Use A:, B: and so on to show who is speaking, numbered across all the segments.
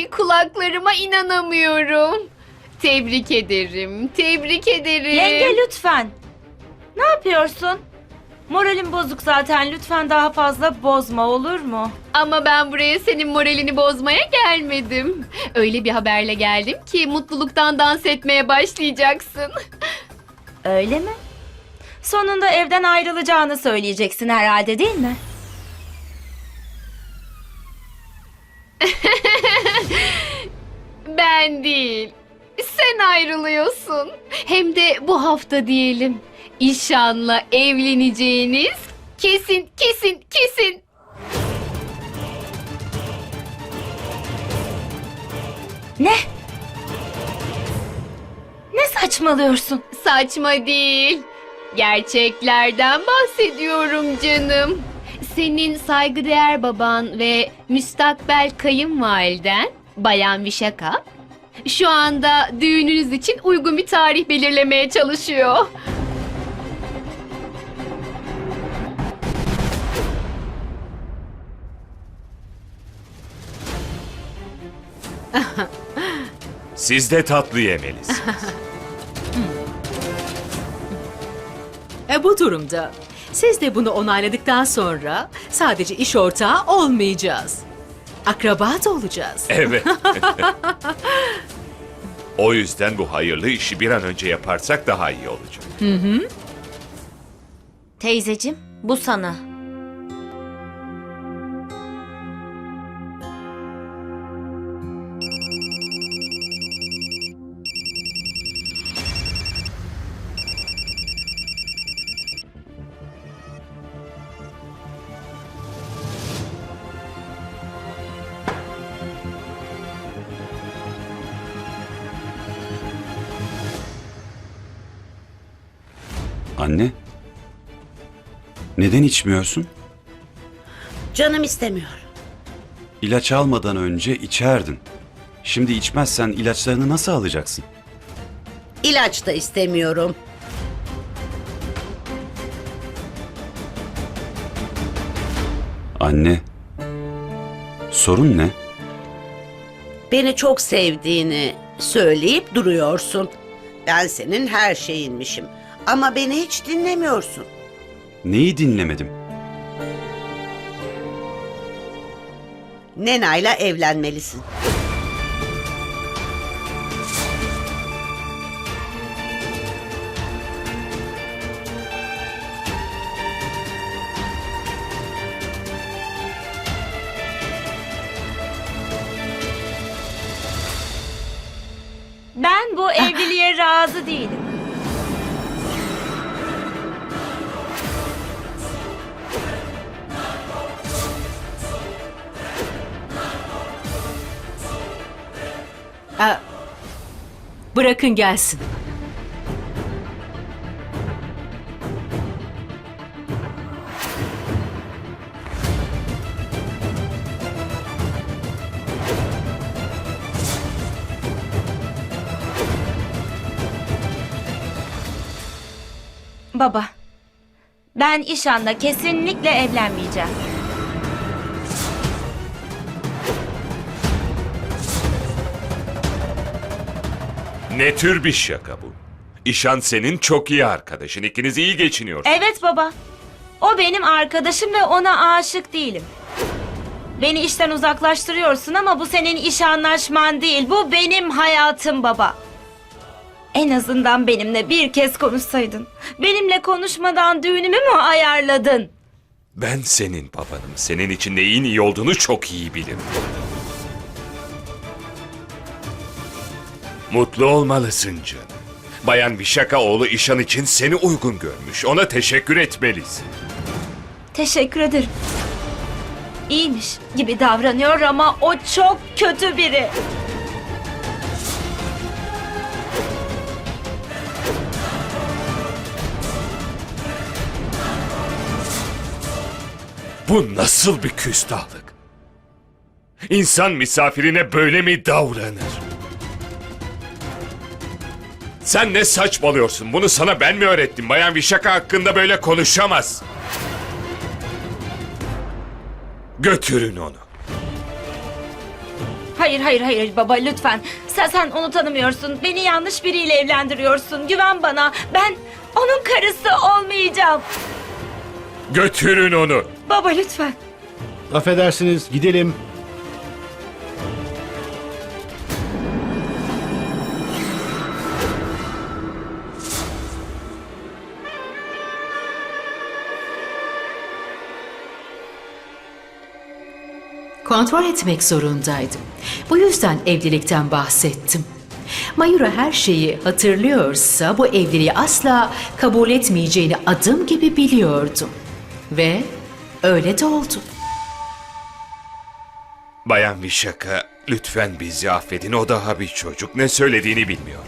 A: Ay kulaklarıma inanamıyorum. Tebrik ederim. Tebrik ederim.
B: Yenge lütfen. Ne yapıyorsun? Moralim bozuk zaten. Lütfen daha fazla bozma olur mu?
A: Ama ben buraya senin moralini bozmaya gelmedim. Öyle bir haberle geldim ki mutluluktan dans etmeye başlayacaksın.
B: Öyle mi? Sonunda evden ayrılacağını söyleyeceksin herhalde değil mi?
A: Ben değil. Sen ayrılıyorsun. Hem de bu hafta diyelim. İşan'la evleneceğiniz kesin kesin kesin.
B: Ne? Ne saçmalıyorsun?
A: Saçma değil. Gerçeklerden bahsediyorum canım. Senin saygıdeğer baban ve müstakbel kayınvaliden Bayan Vişaka şu anda düğününüz için uygun bir tarih belirlemeye çalışıyor.
C: Siz de tatlı yemelisiniz.
D: E bu durumda siz de bunu onayladıktan sonra sadece iş ortağı olmayacağız. Akraba da olacağız.
C: evet. o yüzden bu hayırlı işi bir an önce yaparsak daha iyi olacak.
B: Teyzecim, bu sana.
E: Anne. Neden içmiyorsun?
F: Canım istemiyor.
E: İlaç almadan önce içerdin. Şimdi içmezsen ilaçlarını nasıl alacaksın?
F: İlaç da istemiyorum.
E: Anne. Sorun ne?
F: Beni çok sevdiğini söyleyip duruyorsun. Ben senin her şeyinmişim. Ama beni hiç dinlemiyorsun.
E: Neyi dinlemedim?
F: Nena'yla evlenmelisin.
B: Ben bu evliliğe razı değilim.
D: E, bırakın gelsin.
B: Baba, ben İşan'la kesinlikle evlenmeyeceğim.
C: Ne tür bir şaka bu? İşan senin çok iyi arkadaşın. İkiniz iyi geçiniyorsunuz.
B: Evet baba. O benim arkadaşım ve ona aşık değilim. Beni işten uzaklaştırıyorsun ama bu senin iş anlaşman değil. Bu benim hayatım baba. En azından benimle bir kez konuşsaydın. Benimle konuşmadan düğünümü mü ayarladın?
C: Ben senin babanım. Senin için neyin iyi olduğunu çok iyi bilirim. Mutlu olmalısın canım. Bayan Vişaka oğlu İşan için seni uygun görmüş. Ona teşekkür etmelisin.
B: Teşekkür ederim. İyiymiş gibi davranıyor ama o çok kötü biri.
C: Bu nasıl bir küstahlık? İnsan misafirine böyle mi davranır? Sen ne saçmalıyorsun? Bunu sana ben mi öğrettim? Bayan Vişaka hakkında böyle konuşamaz. Götürün onu.
B: Hayır hayır hayır baba lütfen. Sen, sen onu tanımıyorsun. Beni yanlış biriyle evlendiriyorsun. Güven bana. Ben onun karısı olmayacağım.
C: Götürün onu.
B: Baba lütfen.
G: Affedersiniz gidelim.
D: Kontrol etmek zorundaydım. Bu yüzden evlilikten bahsettim. Mayura her şeyi hatırlıyorsa bu evliliği asla kabul etmeyeceğini adım gibi biliyordum. Ve öyle de oldu.
C: Bayan Vişaka, lütfen bizi affedin. O daha bir çocuk. Ne söylediğini bilmiyor.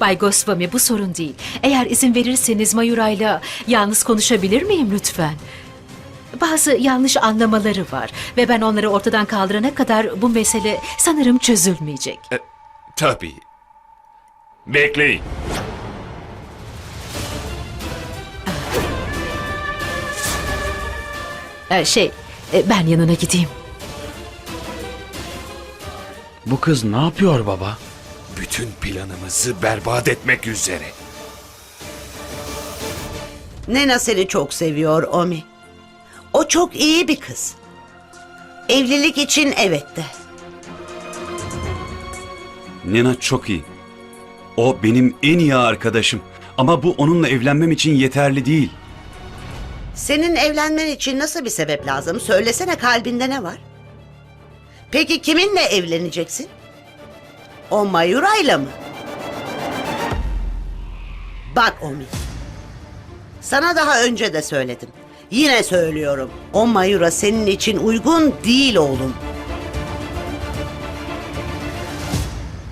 D: Bay Goswami bu sorun değil. Eğer izin verirseniz Mayura'yla yalnız konuşabilir miyim lütfen? Bazı yanlış anlamaları var ve ben onları ortadan kaldırana kadar bu mesele sanırım çözülmeyecek.
C: Tabii. Bekleyin.
D: Ee, şey, e, ben yanına gideyim.
G: Bu kız ne yapıyor baba?
C: Bütün planımızı berbat etmek üzere.
F: Nena seni çok seviyor Omi. O çok iyi bir kız. Evlilik için evet de.
E: Nena çok iyi. O benim en iyi arkadaşım. Ama bu onunla evlenmem için yeterli değil.
F: Senin evlenmen için nasıl bir sebep lazım? Söylesene kalbinde ne var? Peki kiminle evleneceksin? O Mayura'yla mı? Bak Omi. Sana daha önce de söyledim. Yine söylüyorum. O Mayura senin için uygun değil oğlum.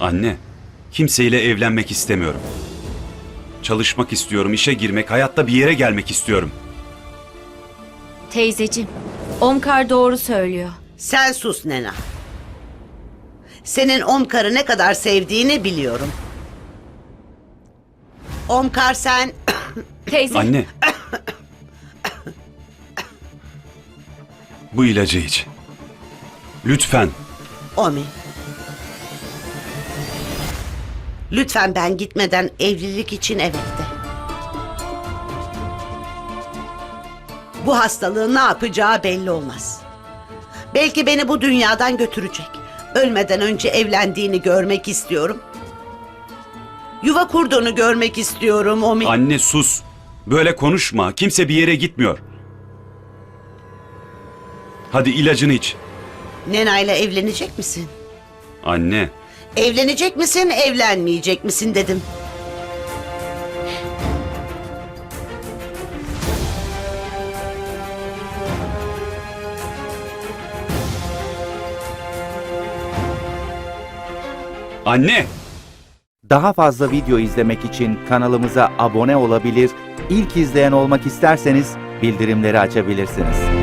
E: Anne, kimseyle evlenmek istemiyorum. Çalışmak istiyorum, işe girmek, hayatta bir yere gelmek istiyorum.
B: Teyzeciğim, Omkar doğru söylüyor.
F: Sen sus Nena. Senin Omkar'ı ne kadar sevdiğini biliyorum. Omkar sen
B: Teyze,
E: Anne. Bu ilacı iç. Lütfen.
F: Omi. Lütfen ben gitmeden evlilik için evet de. Bu hastalığın ne yapacağı belli olmaz. Belki beni bu dünyadan götürecek. Ölmeden önce evlendiğini görmek istiyorum. Yuva kurduğunu görmek istiyorum Omi.
E: Anne sus. Böyle konuşma. Kimse bir yere gitmiyor. Hadi ilacını iç.
F: Nena ile evlenecek misin?
E: Anne.
F: Evlenecek misin, evlenmeyecek misin dedim.
E: Anne.
H: Daha fazla video izlemek için kanalımıza abone olabilir, ilk izleyen olmak isterseniz bildirimleri açabilirsiniz.